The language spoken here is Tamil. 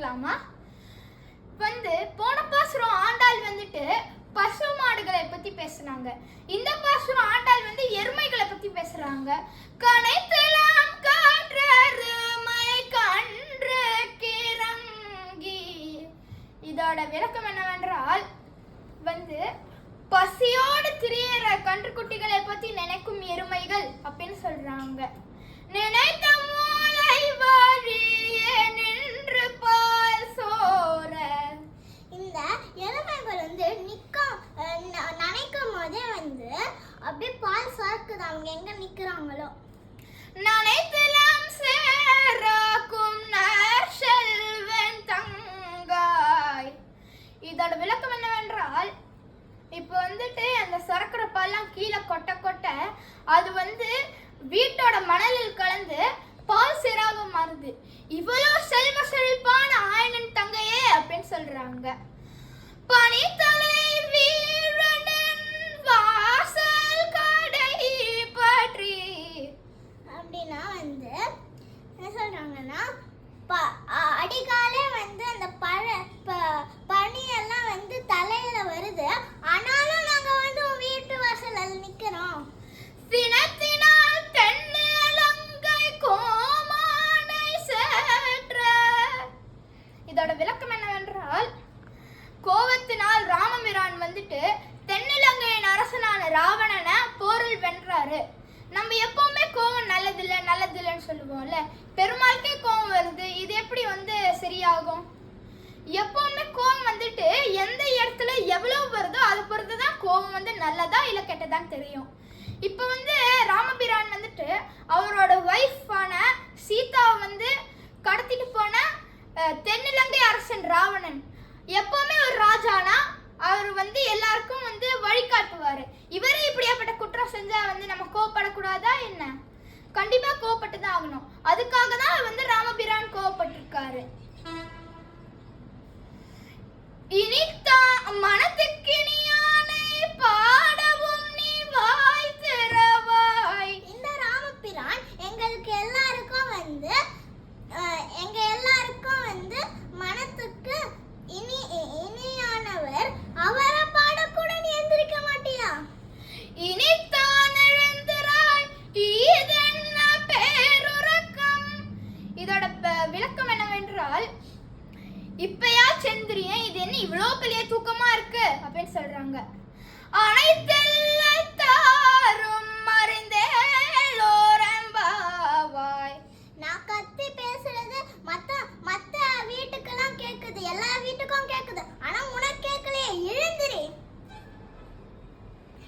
தெரிஞ்சுக்கலாமா வந்து போன பாசுரம் ஆண்டாள் வந்துட்டு பசு மாடுகளை பத்தி பேசுனாங்க. இந்த பாசுரம் ஆண்டாள் வந்து எருமைகளை பத்தி பேசுறாங்க. கனைத்தலாம் காற்றருமை கன்று கிறங்கி இதோட விளக்கம் என்னவென்றால் வந்து பசியோடு திரியற கன்று நனைத்தலம் சேராக்கும் செல்வன் தங்காய். இதோட விளக்கம் என்னவென்றால் இப்போ வந்துட்டு அந்த சுரக்கிற பால்லாம் கீழே கொட்ட கொட்ட அது வந்து வீட்டோட மணலில் கலந்து பால் சிறாக மாறுது. இவ்வளோ செல்வ செழிப்பான ஆயனன் தங்கையே அப்படின்னு சொல்றாங்க. நல்லதில்லைன்னு சொல்லுவோம்ல? பெருமாளுக்கே கோவம் வருது. இது எப்படி வந்து சரியாகும்? எப்பவுமே கோவம் வந்துட்டு எந்த இடத்துல எவ்வளவு வருதோ அதை பொறுத்து தான் கோவம் வந்து நல்லதா இல்லை கெட்டதான்னு தெரியும். இப்போ வந்து ராமபிரான் வந்துட்டு அவரோட ஒய்ஃபான சீதாவை வந்து கடத்திட்டு போன தென்னிலங்கை அரசன் ராவணன். எப்பவுமே ஒரு ராஜானா அவர் வந்து எல்லாருக்கும் வந்து வழிகாட்டுவார். இவரே இப்படியாப்பட்ட குற்றம் செஞ்சால் வந்து நம்ம கோவப்படக்கூடாதா என்ன? கண்டிப்பா கோவப்பட்டு தான் ஆகணும். அதுக்காக தான் வந்து ராமபிரான் கோவப்பட்டிருக்காரு இதோட விளக்கம் என்னவென்றால் இப்பயா செந்திரியன் இது என்ன இவ்வளோ பெரிய தூக்கமா இருக்கு? அப்படின்னு சொல்றாங்க. அனைத்தெல்லாம்